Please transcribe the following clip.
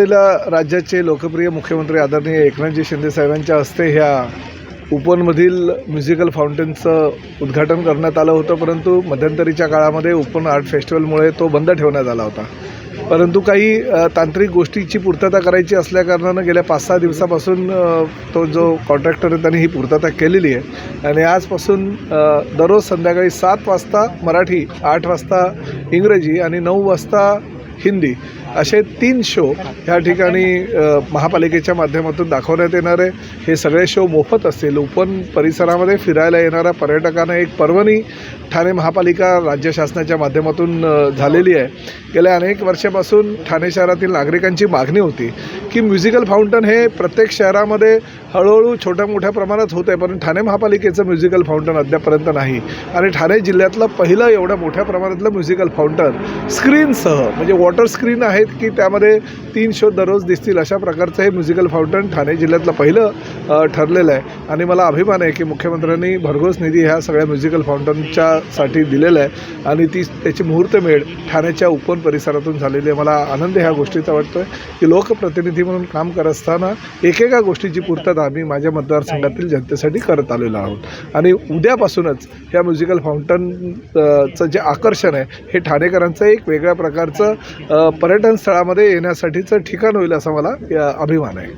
राज्याचे लोकप्रिय मुख्यमंत्री आदरणीय एकनाथजी शिंदे साहेबांच्या हस्ते ह्या उपनमधील म्युझिकल फाउंटेनचं उद्घाटन करण्यात आलं होतं परंतु मध्यंतरीच्या काळामध्ये उपन आर्ट फेस्टिवलमुळे तो बंद ठेवण्यात आला होता. परंतु काही तांत्रिक गोष्टीची पूर्तता करायची असल्याकारणानं गेल्या पाच सहा दिवसापासून तो जो कॉन्ट्रॅक्टर आहे त्यांनी ही पूर्तता केलेली आहे. आणि आजपासून दररोज संध्याकाळी सात वाजता मराठी आठ वाजता इंग्रजी आणि नऊ वाजता हिंदी असे तीन शो ह्या ठिकाणी महापालिकेच्या माध्यमातून दाखवण्यात येणारे हे सगळे शो मोफत असतील. उपवन परिसरामध्ये फिरायला येणाऱ्या पर्यटकांना एक पर्वणी ठाणे महापालिका राज्य शासनाच्या माध्यमातून झालेली आहे. गेल्या अनेक वर्षापासून ठाणे शहरातील नागरिकांची मागणी होती की म्युझिकल फाउंटन हे प्रत्येक शहरामध्ये हळूहळू छोट्या मोठ्या प्रमाणात होत आहे पण ठाणे महापालिकेचं म्युझिकल फाउंटन अद्यापर्यंत नाही. आणि ठाणे जिल्ह्यातलं पहिलं एवढ्या मोठ्या प्रमाणातलं म्युझिकल फाउंटन स्क्रीनसह म्हणजे वॉटर स्क्रीन आहे आहेत की त्यामध्ये तीन शो दररोज दिसतील अशा प्रकारचं हे म्युझिकल फाउंटन ठाणे जिल्ह्यातलं पहिलं ठरलेलं आहे. आणि मला अभिमान आहे की मुख्यमंत्र्यांनी भरघोस निधी ह्या सगळ्या म्युझिकल फाउंटनच्या साठी दिलेला आहे. आणि ती त्याची मुहूर्तमेळ ठाण्याच्या उपवन परिसरातून झालेली आहे. मला आनंद ह्या गोष्टीचा वाटतो आहे की लोकप्रतिनिधी म्हणून काम करत असताना एकेका गोष्टीची पूर्तता आम्ही माझ्या मतदारसंघातील जनतेसाठी करत आलेलो आहोत. आणि उद्यापासूनच ह्या म्युझिकल फाउंटनचं चं जे आकर्षण आहे हे ठाणेकरांचं एक वेगळ्या प्रकारचं पर्यटन पर्यटन स्थळामध्ये येण्यासाठीचं ठिकाण होईल असा मला या अभिमान आहे.